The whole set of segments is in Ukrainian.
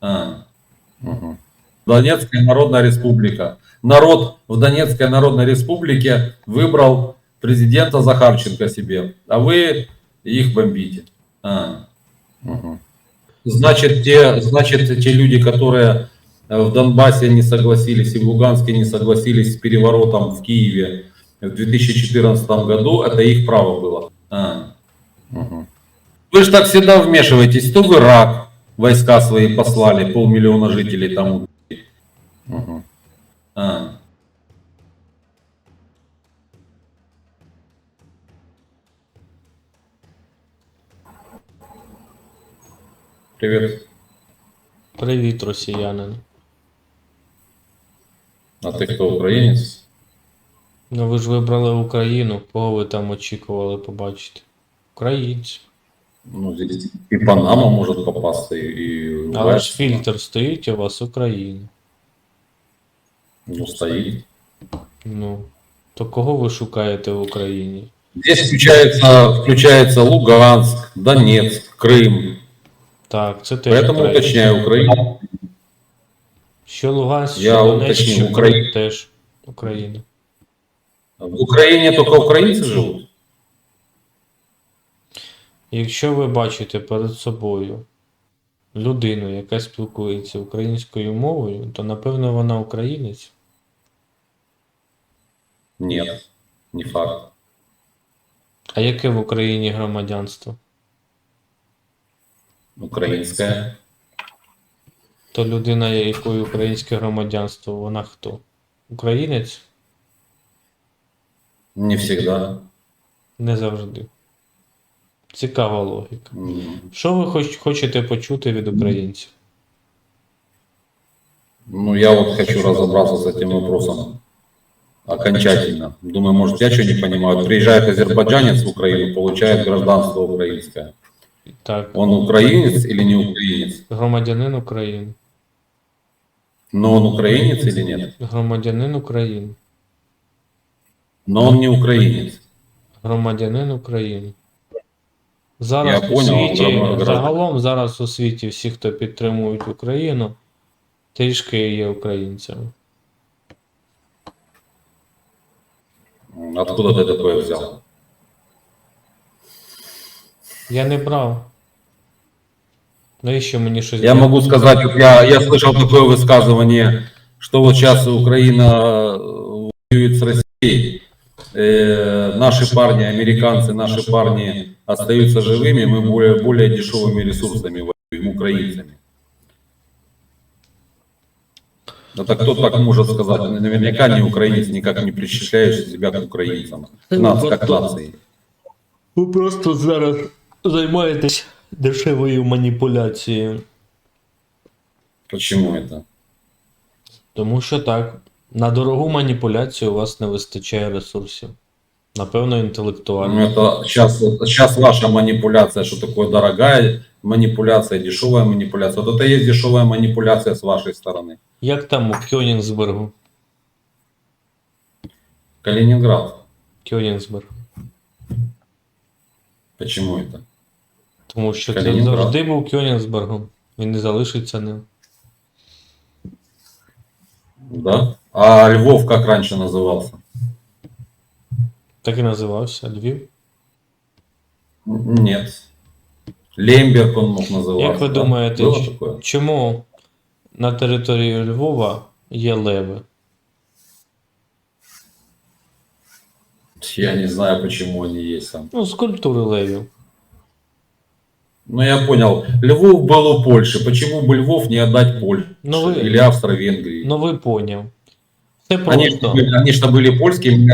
А. Мгм. Донецкая Народная Республика. Народ в Донецкой Народной Республике выбрал президента Захарченко себе, а вы их бомбите. А. Мгм. Значит, те, значит, те люди, которые в Донбассе не согласились и в Луганске не согласились с переворотом в Киеве в 2014 году, это их право было. А. Мгм. Вы же так всегда вмешиваетесь, то в Ирак войска свои послали, полмиллиона жителей там убили. Мгм. А. Привет. Привіт, росіянин. А ты кто, украинец? Ну ви ж вибрали Україну, кого ви там очікували побачити? Українці. Ну, здесь и Панама может попасться, и... и Але Уэст. ж фільтр стоїть у вас Україна. Ну, стоит. Ну. То кого ви шукаєте в Україні? Здесь включается, включается Луганск, Донецк, Крым. Так, це теж. Поэтому Україна. уточняю, Украина. Що Луганськ, Я що Донецьк, уточню, що Крим Україна. теж Україна. В Украине только украинцы живут? Якщо ви бачите перед собою людину, яка спілкується українською мовою, то напевно вона українець. Нет, не факт. А яке в Україні громадянство? Украинская. То людина, якої українське громадянство, вона хто? Українець? Не всегда. Не завжди. Цікава логіка. Що ви хоч, хочете почути від українців? Ну, я вот хочу разобраться с этим вопросом окончательно. Думаю, может, я что не понимаю. Приезжает азербайджанец в Украину, получает гражданство украинское. Так, Он украинец или не украинец? громадянин України. Но он украинец или нет? Громадянин України. Но он не украинец. Громадянин України. Зараз Я у понял, світі, громадян. загалом зараз у світі всі, хто підтримують Україну, трішки є українцями. М, Откуда ты такое взял? Я не брав. Навіщо мені щось Я могу сказать, вот я, я слышал такое высказывание, что вот сейчас Украина э, воюет с Россией, э, наши парни, американцы, наши парни остаются живыми, мы более, более дешевыми ресурсами воюем, украинцами. Это кто так может сказать? Наверняка не украинец, никак не причисляешь себя к украинцам, к нас, как нации. Ви просто зараз займаєтесь дешевою маніпуляцією. Почему это? Тому що так, на дорогу маніпуляцію у вас не вистачає ресурсів. Напевно, Ну, інтелектуально. это сейчас, сейчас ваша манипуляция, что такое дорогая манипуляция, дешевая манипуляция. Вот это есть дешевая манипуляция с вашей стороны. Як там у Кьонігсбергу? Калининград. Кьонігсберг. Почему это? Тому що це Калінінград. завжди був Кьонігсбергом. Він не залишиться ним. Да? А Львов как раньше назывался? Так і називався Львів. Н- Нет. Лемберг он мог называться. Як ви да? думаєте, Было ч- такое? чому на території Львова є леви? Я не знаю, почему они есть там. Ну, скульптури левів. Ну, я понял. Львов был у Польши. Почему бы Львов не отдать Польше? Ну, вы- Или Австро-Венгрии? Ну ви поняв. Все Они, ж просто. были- они что были польскими,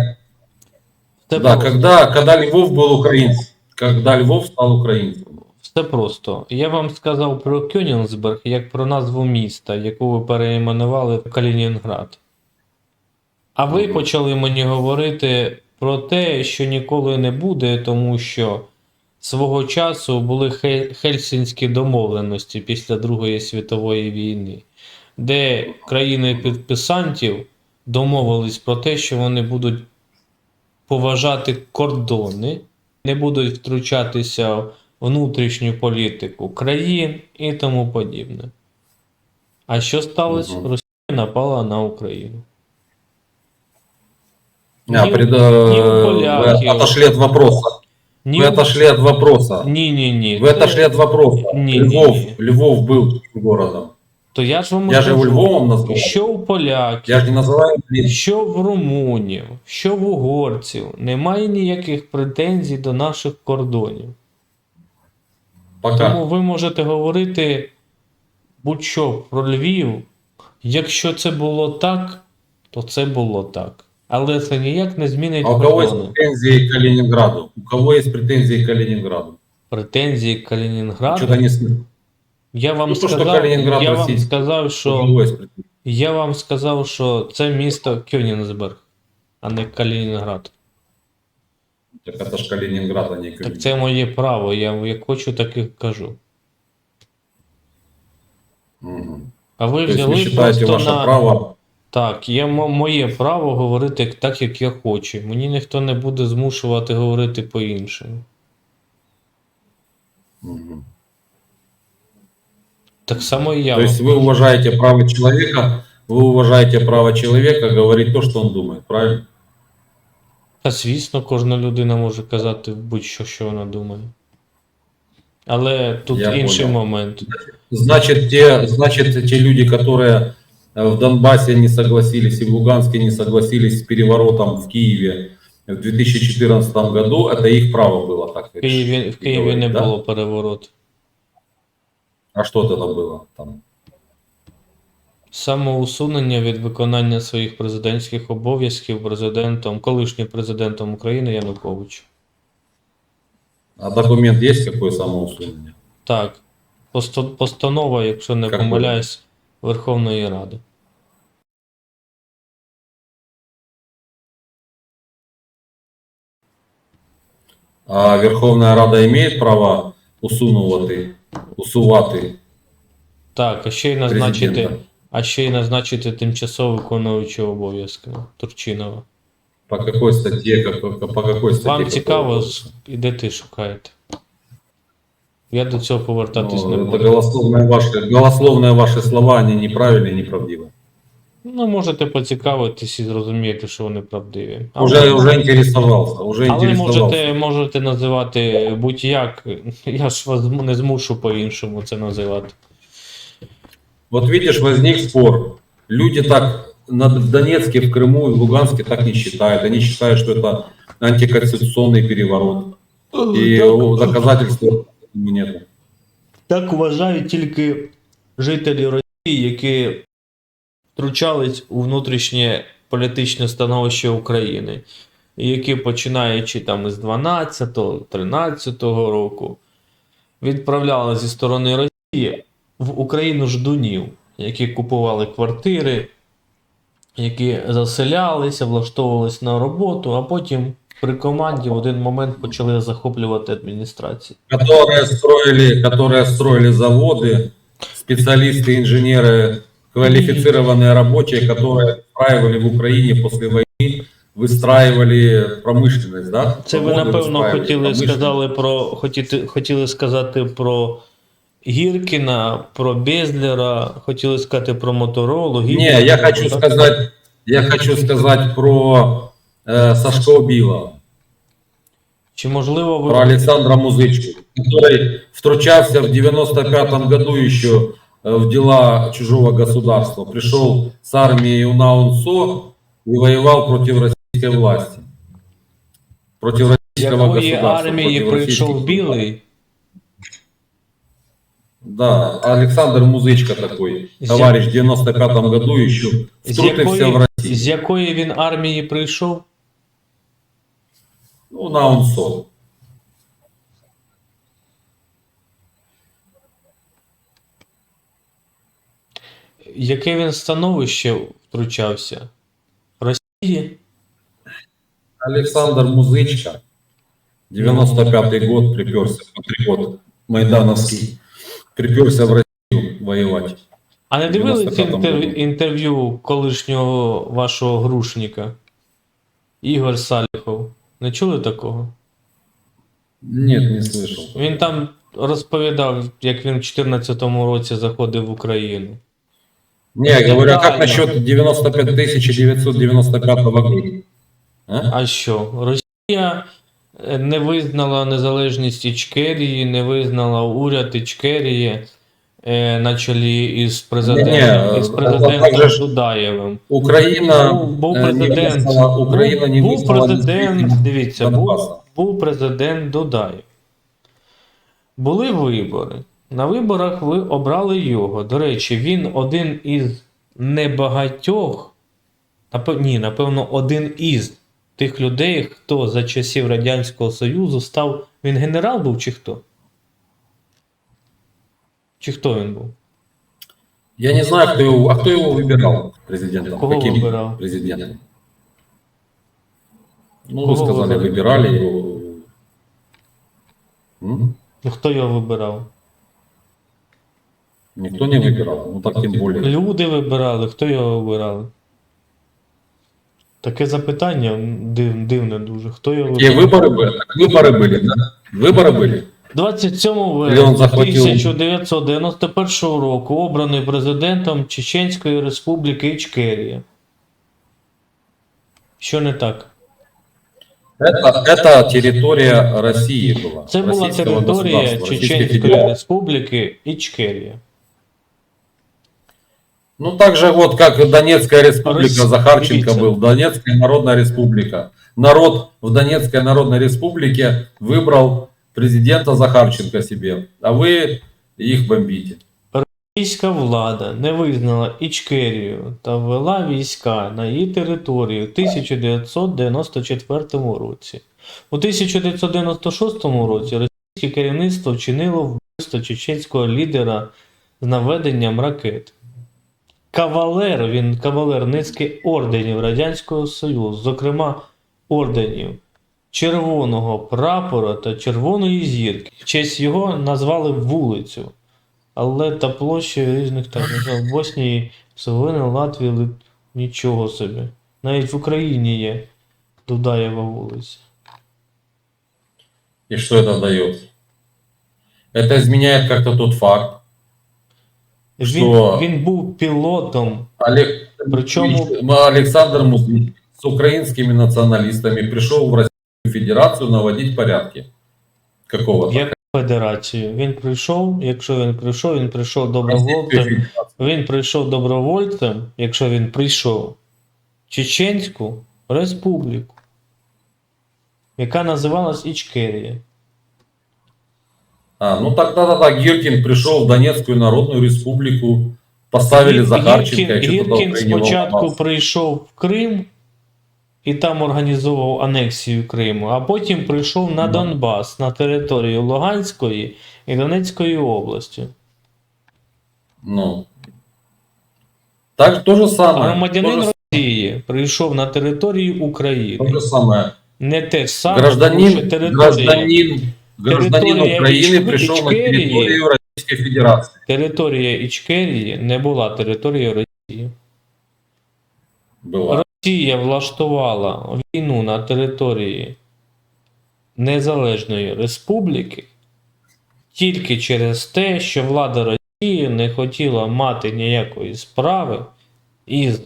Все Да, просто. когда, когда Львов был украинцем, когда Львов стал украинцем. Все просто. Я вам сказав про Кьонігсберг як про назву міста, яку ви перейменували в Калінінград. А ви Мгм. почали мені говорити про те, що ніколи не буде, тому що свого часу були хе- Хельсінські домовленості після Другої світової війни, де країни-підписантів домовились про те, що вони будуть поважати кордони, не будуть втручатися в внутрішню політику країн і тому подібне. А що сталося? Мгм. Росія напала на Україну. А, Ни- пред- ни э, у вы поляков. отошли от вопроса. Ні, Вы отошли от вопроса. ні, ні, ні. Вы отошли от вопроса. Не, не, Львов, не. Львов был городом. То я ж вам Я же кажу, Львовом назвал. що у поляків, Я же не называю блин, що в румунів, що в угорців немає ніяких претензій до наших кордонів. пока. Тому ви можете говорити будь-що про Львів. Якщо це було так, то це було так. Але це ніяк не змінить А у кого есть кордони. претензии к Калининграду? У кого есть претензии к Калининграду? Претензії Калінінграду. Что-то не Я вам Ну, то, що сказав, Калінінград я вам сказав, що я вам сказав, що це місто Кьонінсберг, а не Калінінград. Так это ж Калининград, а не Так це моє право. Я як хочу, так і кажу. Мгм. А ви То взяли считаете просто ваше на право так. Є мо- моє право говорити так, як я хочу. Мені ніхто не буде змушувати говорити по-іншому. Мгм. Так само і я. То вам есть вы кажу. уважаете право человека, вы уважаете право человека говорить то, что он думает, правильно? Та звісно, кожна людина може казати будь-що, що вона думає. Але тут Я інший понял. момент. Значит, те, значит, те люди, которые э, в Донбассе не согласились и в Луганске не согласились с переворотом в Киеве в 2014 году, это их право было так В Києві, в Києві не говорить, да? було перевороту. А что тогда было там? Самоусунення від виконання своїх президентських обов'язків президентом, колишнім президентом України Януковича. А документ есть какое самоусунение? Так, постанова, якщо не Какой? помиляюсь, Верховної Ради. А Верховная Рада имеет право усунувати, усувати Так, а ще й назначити, президента? а ще й назначити тимчасово виконуючого обов'язки Турчинова. По какой статье, как- по какой статье? Вам какого цікаво, кодекса? ідете шукаєте. Я до цього повертатись не Ну, это буду. голословные ваши, голословные ваши слова, они неправильные и неправдивые. Ну, можете поцікавитись і зрозуміти, що вони правдиві. Уже, Але- уже интересовался, уже Але интересовался. можете, можете називати будь-як. Я ж вас не змушу по-іншому це називати. Вот видишь, возник спор. Люди так на в Донецке, в Крыму и в Луганске так не считают. Они считают, что это антиконституционный переворот. И так, доказательств этому нет. так вважають тільки жителі Росії, які втручались у внутрішнє політичне становище України, і які, починаючи там із 12-13 року, відправляли зі сторони Росії в Україну ждунів, які купували квартири, які заселялися, влаштовувалися на роботу, а потім при команді в один момент почали захоплювати адміністрації. Которые строили, которые строили заводы, специалисты, инженеры, квалифицированные рабочие, которые встраивали в Украине после войны, выстраивали промышленность, да? Це ви Заводы напевно выстраивали хотіли промышленность. сказали про хотіти, хотіли сказати про Гіркіна, про Безлера, хотіли сказати про Моторолу. Не, Гіркіна, я хочу так? сказать, я хочу сказать про э, Сашко Білого, Чи можливо ви про Александра Музычку, который втручался в 95-м году еще э, в дела чужого государства, пришел с армией УНАУНСО и воевал против российской власти, против з российского якої государства. армії против прийшов российских- білий? Да, Александр Музычка такой, З товарищ в 95-м году еще З втрутився в якої, Россию. з якої він армії прийшов? Ну, на УНСО. Яке він становище втручався? Росії? Александр Музычка, 95-й год приперся, патриот Майдановский, приперся в Россию воевать. А не дивились 95-му інтер... году. інтерв'ю колишнього вашого грушника? Ігор Саліхов. Не чули такого? Нет, не слышал. Він там розповідав, як він в 2014 році заходив в Україну. Не, я говорю, а как насчет 95 995 года? А? А що? Росія е, не визнала незалежність Ічкерії, не визнала уряд Ічкерії е, на чолі із президентом, Ні-ні, із а президентом так Дудаєвим. Украина, Був, був не президент, визнала- Украина не був, визнала президент, незалежність дивіться, був, був президент Дудаєв. Були вибори. На виборах ви обрали його. До речі, він один із небагатьох, напев- ні, напевно, один із тих людей, хто за часів Радянського Союзу став. Він генерал був чи хто? Чи хто він був? Я не знаю, кто его, а кто его выбирал президентом? Кого Каким выбирал? президентом? Ну, Кого вы сказали, выбирали? выбирали его. М? Ну хто його вибирав? Никто не выбирал, ну так тем более. Люди вибирали, хто його вибирали? Таке запитання див, дивне дуже. Хто його И вибирав? выборы были, так выборы были, да? Выборы были. 27 Леон вересня захватив. 1991 року обраний президентом Чеченської Республіки Ічкерія. Що не так? Это, это территория России была. Це була Российского територія государства, Российской Чеченської Федерации. Республіки Ічкерія. Ну, так же вот, как Донецкая республика, Россия, Захарченко видите. был, Донецкая народная республика. Народ в Донецкой народной республике выбрал президента Захарченко себе, а вы их бомбите. Російська влада не визнала Ічкерію та ввела війська на її територію у 1994 році. У 1996 році російське керівництво вчинило вбивство чеченського лідера з наведенням ракет. Кавалер, він кавалер низки орденів Радянського Союзу, зокрема орденів Червоного прапора та Червоної зірки. В честь його назвали вулицю. Але та площа різних так, в Боснії, Словенії, Латвії, Лит... нічого собі. Навіть в Україні є Дудаєва вулиця. И что это дает? Это изменяет как-то тот факт. Він, Що? він був пілотом, Олег, причому Александр Музык с украинскими националистами пришел в Российскую Федерацию наводить порядки. Какого-то. як федерацію. Він прийшов, якщо він прийшов, він прийшов добровольцем. Він прийшов добровольцем, якщо він прийшов Чеченську республіку, яка називалась Ічкерія. А, ну тогда да, да, Гиркин пришел в Донецкую Народную Республику, поставили Захарченко, Гіркін, Гіркін спочатку прийшов в Крим і там організовував анексію Криму, а потім прийшов на Да. Донбас, на територію Луганської і Донецької області. Ну. Так то же А самое. громадянин же, Росії прийшов на територію то України. же самое. Не те ж саме, тому що Гражданин, територія, гражданин, гражданин Ич- пришел на Ичкерии. территорию Российской Федерации. територія Ічкерії не була територією Росії. Была. Росія влаштувала війну на території Незалежної Республіки тільки через те, що влада Росії не хотіла мати ніякої справи із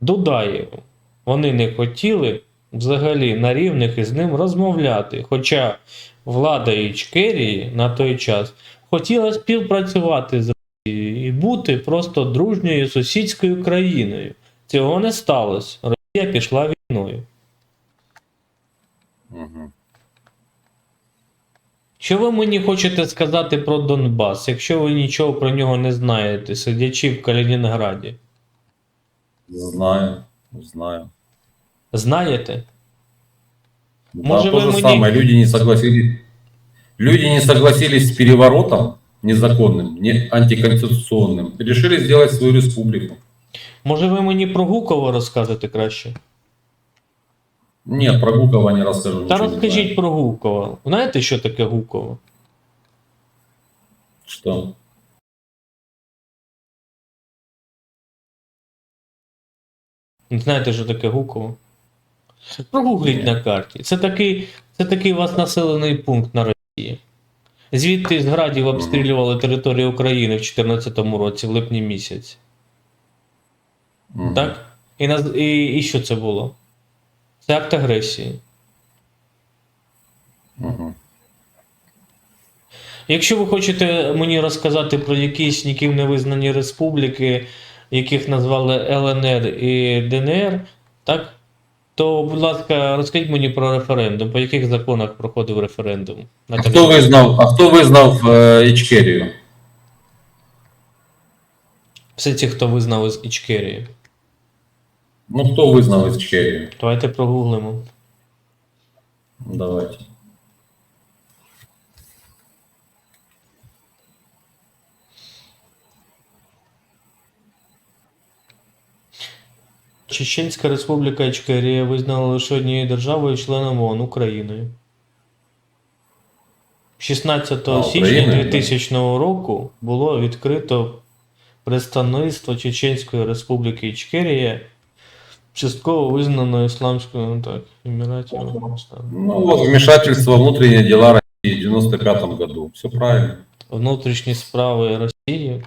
Дудаєвим. Вони не хотіли взагалі на рівних із ним розмовляти. Хоча влада Ічкерії на той час хотіла співпрацювати з Росією і бути просто дружньою сусідською країною. Цього не сталося. Росія пішла війною. Мгм. Що ви мені хочете сказати про Донбас, якщо ви нічого про нього не знаєте, сидячи в Калінінграді? Знаю, знаю Знаєте? Да, Может, то вы же мне- самое. Люди не согласились. Люди не согласились с переворотом незаконным, не антиконституционным. Решили сделать свою республику. Може ви мені про Гукова розкажете краще? Нет, про Гукова не расскажу. Та ничего не розкажіть знаю. про Гукова. Знаєте, що таке Гуково? Что? Не знаєте, що таке Гуково? Прогугліть на карті. Це такий, це такий у вас населений пункт на Росії. Звідти з градів обстрілювали територію України в 2014 році, в липні місяці. Мгм. Так? І, і, і що це було? Це акт агресії. Якщо ви хочете мені розказати про якісь ніким не визнані республіки, яких назвали ЛНР і ДНР, так? То, будь ласка, розкажіть мені про референдум, по яких законах проходив референдум? на А хто визнав, а хто визнав е, Ічкерію? Все ті, хто визнав із Ічкерії. Ну, хто визнав Ічкерію? Давайте прогуглимо. Давайте. Чеченська Республіка Ічкерія визнала лише однією державою членом ООН Україною. 16 А, січня Україною, 2000 року було відкрито представництво Чеченської Республіки Ічкерія, частково визнано Ісламською ну так, Еміратів. Ну, вот вмешательство в внутренние дела России в 95 году. Все правильно. Внутрішні справи Росії.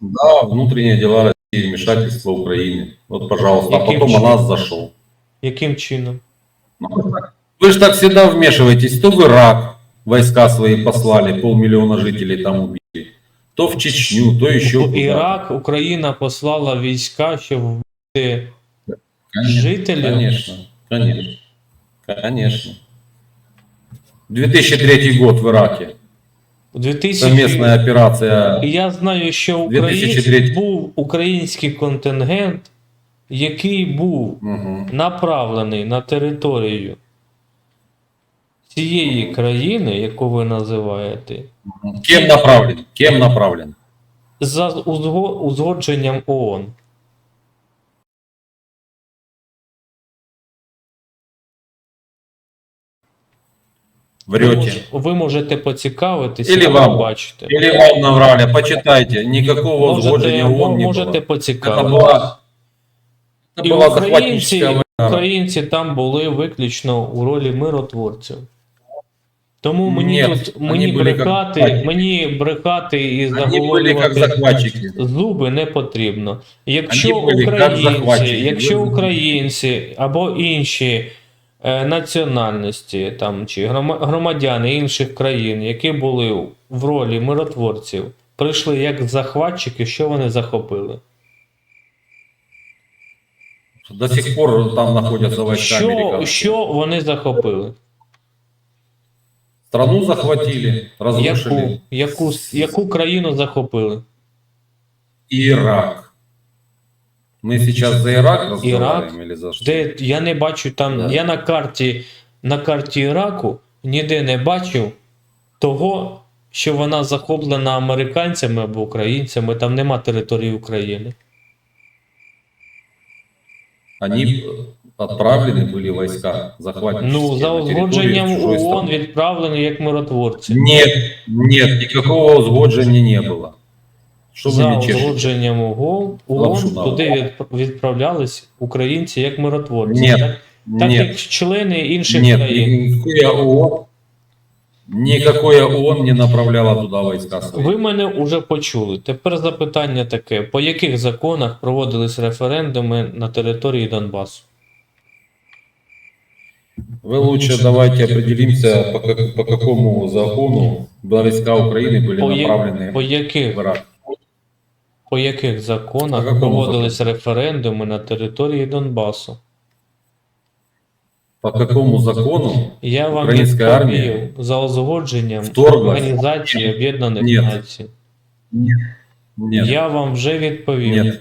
Да, внутренние дела России, вмешательство Украины. Вот, пожалуйста, а Яким потом о чином? нас зашел. Яким чином? Ну, вы так- Вы же так всегда вмешиваетесь. То в Ирак войска свои послали, полмиллиона жителей там убили. То в Чечню, то еще У куда-то. Ірак Україна послала війська, щоб вбити Конечно, жителів. Конечно, конечно, конечно. 2003 год в Ираке. У 2000... Совместная операция. Я знаю, що в Україні був український контингент, який був Мгм. направлений на територію цієї країни, яку ви називаєте, Кем направлен? Кем направлен? за узгодженням ООН. Врете. мож- ви можете поцікавитися Или і вам. побачите. Или вам наврали, почитайте. Никакого Можете, узгоджения ООН не можете было. Это поцікавитися. была, это І была українці, захватническая война. українці там були виключно у ролі миротворців. Тому мені Ні, тут вони мені були як брехати, захватчики. мені брехати і Они были как заговорювати захватчики. зуби не потрібно. Якщо Вони були як українці, захватчики. якщо Ви- українці або інші е, національності там чи грома- громадяни інших країн, які були в ролі миротворців, прийшли як захватчики, що вони захопили? До сих пор там находятся войска Що, американские. що вони захопили? Страну захватили, разрушили. Яку, яку, яку країну захопили? Ирак. Мы сейчас за Ирак разговариваем или за что? Де я не бачу там. Да. Я на карті на карті Іраку ніде не бачив того, що вона захоплена американцями або українцями. Там нема території України. Они отправлены были войска захватнические Ну за на территорию узгодженням чужой ООН страны. відправлені як миротворці. Нет, нет, никакого узгоджения не было. Что вы За мне чешете? узгодженням ООН, Лапшу ООН на туди відп- відправлялись українці як миротворці. Ні, так, так як Нет, члени інших нет, країн. никакое ООН, никакое ООН не направляло туда войска свои. Ви мене вже почули. Тепер запитання таке: по яких законах проводились референдуми на території Донбасу? Вы лучше давайте определимся, по, как- по какому закону войска Украины были По, я- направлены по, яких, в Ирак. по яких законах якому проводились референдуми на території Донбасу? По какому закону Я вам Українська відповів армія за узгодженням вторглась? Організації Об'єднаних Ні. Націй. Нет, Я вам вже відповів. нет.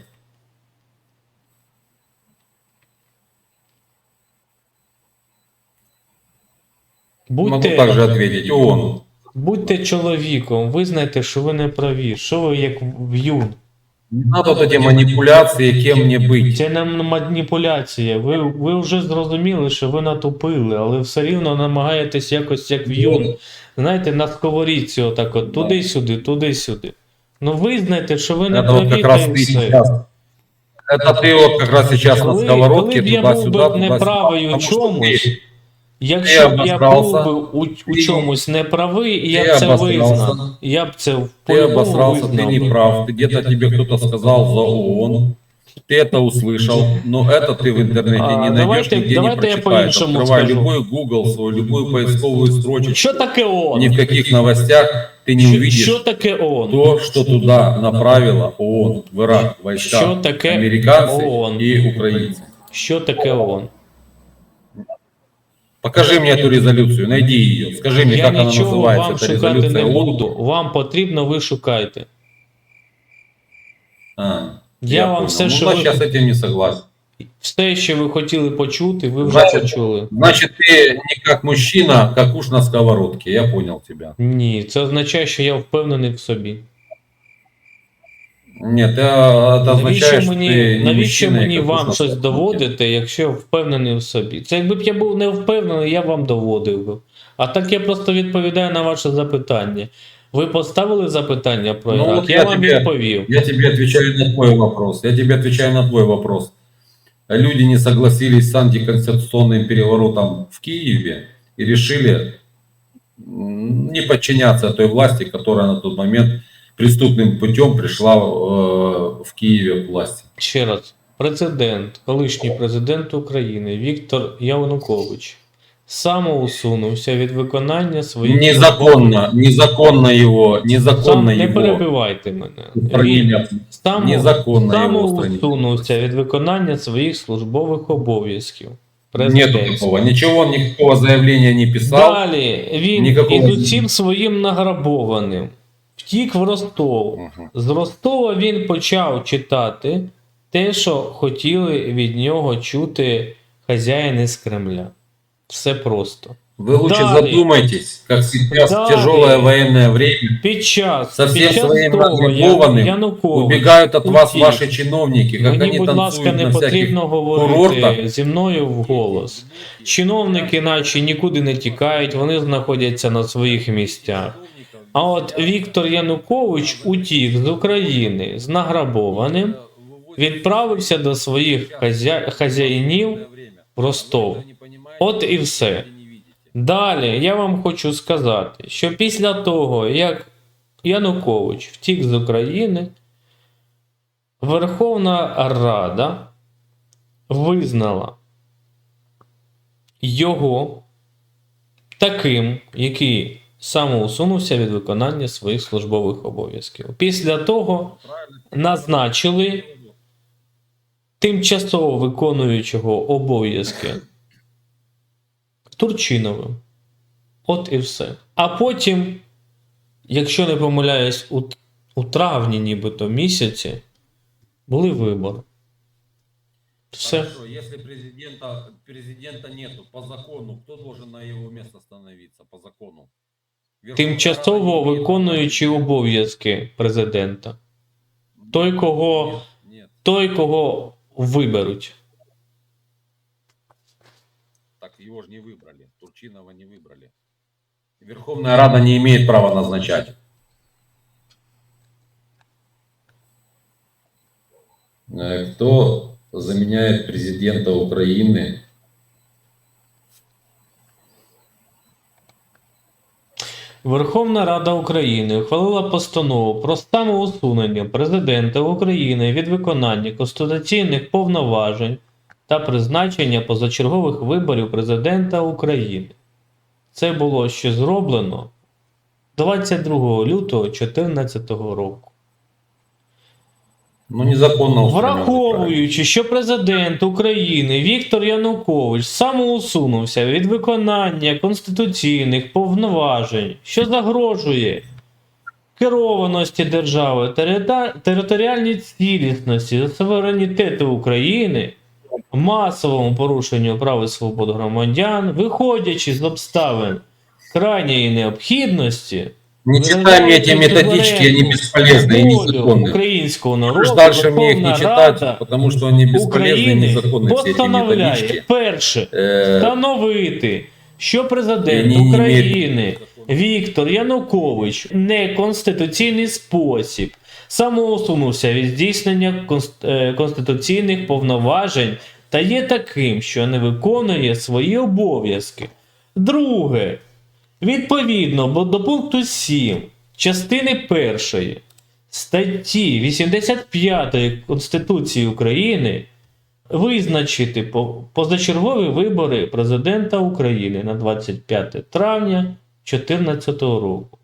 Могу Будьте, также ответить. ООН. будьте чоловіком, визнайте, що ви не праві, що ви як в'юн. Не надо вот эти манипуляции, кем мне быть. Це не маніпуляція. Ви, ви вже зрозуміли, що ви натупили, але все рівно намагаєтесь якось як в'юн. Знаєте, на сковорідці отак от туди-сюди, туди-сюди. Ну визнайте, що ви не Это вот праві, как раз та й ты все. сейчас. Это ты вот как раз сейчас на Коли, коли сковородке б я був туда-сюда, би туда-сюда. неправий у потому что чомусь, ты- Якщо б я був обосрався. би у, у Ти- чомусь неправий, і ти я б це обосрався. визнав. Я б це Ты по-любому обосрался, ты визнав не би. прав, ты где-то тебе кто-то сказал за ООН, ты это услышал, но это ты в интернете А, не найдешь, давайте- нигде давайте не я прочитаешь. по-іншому Открывай скажу. любой Google свой, любую поисковую строчку. Що таке ООН? Ни в каких новостях ты не Що- увидишь Що таке ООН? то, что туда направила ООН в Ирак войска Що таке американцы ООН? и украинцы. Що таке ООН? Покажи мне эту резолюцию, найди ее, скажи мне, Я как она нічого называется, вам эта шукати резолюция не ООН. буду. Вам потрібно, ви шукайте. А, Я вам понял. все, ну, що значит, ви- я с этим не согласен. Все, що ви хотіли почути, ви вже Значить, почули. Значит, ты не как мужчина, а как уж на сковородке. Я понял тебя. Ні, це означає, що я впевнений в собі. Нет, это, это означает, Навіщо что мені, ты не навіщо мужчина, и мені как уж вам на щось сковородке. доводити, якщо я впевнений в собі? Це якби б я був не впевнений, я б вам доводив би. А так я просто відповідаю на ваше запитання. Ви поставили запитання про Ну, Ірак, от я, я вам тебе- відповів. Я тебе отвечаю на твой вопрос. Я тебе отвечаю на твой вопрос. Люди не согласились с антиконституционным переворотом в Киеве и решили м, не подчиняться той власти, которая на тот момент преступным путем пришла э, в Киеве к власти. Ще раз, президент, колишній президент України Віктор Янукович самоусунувся від виконання своїх Незаконно, незаконно Сам незаконно не его перебивайте мене. Він само, Незаконно його самоусунувся від виконання своїх службових обов'язків. Нету такого. Ничего, он никакого не писал. Далі він Ніякого- із своїм награбованим втік в Ростов. З Ростова він почав читати те, що хотіли від нього чути хазяїни з Кремля. Все просто. Вы лучше Далее. задумайтесь, как сейчас Далее. тяжелое военное время Під час, Со під всем час своїм того, як Янукович убегают от вас утік. ваши чиновники, как Мені, они будь ласка, танцуют не на всяких... потрібно говорити курортах. зі мною вголос. Чиновники, наче нікуди не тікають, вони знаходяться на своїх місцях. А от Віктор Янукович утік з України з награбованим, відправився до своїх хазя... хазяїнів в Ростов. От і все. Далі я вам хочу сказати, що після того, як Янукович втік з України, Верховна Рада визнала його таким, який самоусунувся від виконання своїх службових обов'язків. Після того назначили тимчасово виконуючого обов'язки Турчиновим. От і все. А потім, якщо не помиляюсь, у, у травні, нібито місяці, були вибори. Все. Хорошо, если президента, президента нету по закону, кто должен на его место становиться по закону? Верховная Тимчасово Рада не имеет виконуючи обов'язки президента. права. той, кого- Нет, нет, Той, кого виберуть. так его же не выбрали. Турчинова не выбрали. Верховная Рада не имеет права назначать. Э, Кто заменяет президента Украины? Верховна Рада України ухвалила постанову про самоусунення президента України від виконання конституційних повноважень та призначення позачергових виборів президента України. Це було ще зроблено 22 лютого 2014 року. Ну, незаконно. Враховуючи, що президент України Віктор Янукович самоусунувся від виконання конституційних повноважень, що загрожує керованості держави, територіальній цілісності суверенітету України, масовому порушенню прав і свобод громадян, виходячи з обставин крайньої необхідності, Не читай мне эти методички, они бесполезны и волю незаконны. українського народу, Можешь дальше мне их не Верховна читать, Рада потому что они бесполезны и України незаконны, все эти постановляє методички. перше Э, встановити, що президент Ні, ні, ні, ні. України Віктор Янукович в неконституційний спосіб самоусунувся від здійснення конст- е, конституційних повноважень та є таким, що не виконує свої обов'язки. Друге. Відповідно до пункту 7 частини 1 статті 85 Конституції України визначити позачергові вибори президента України на 25 травня 2014 року.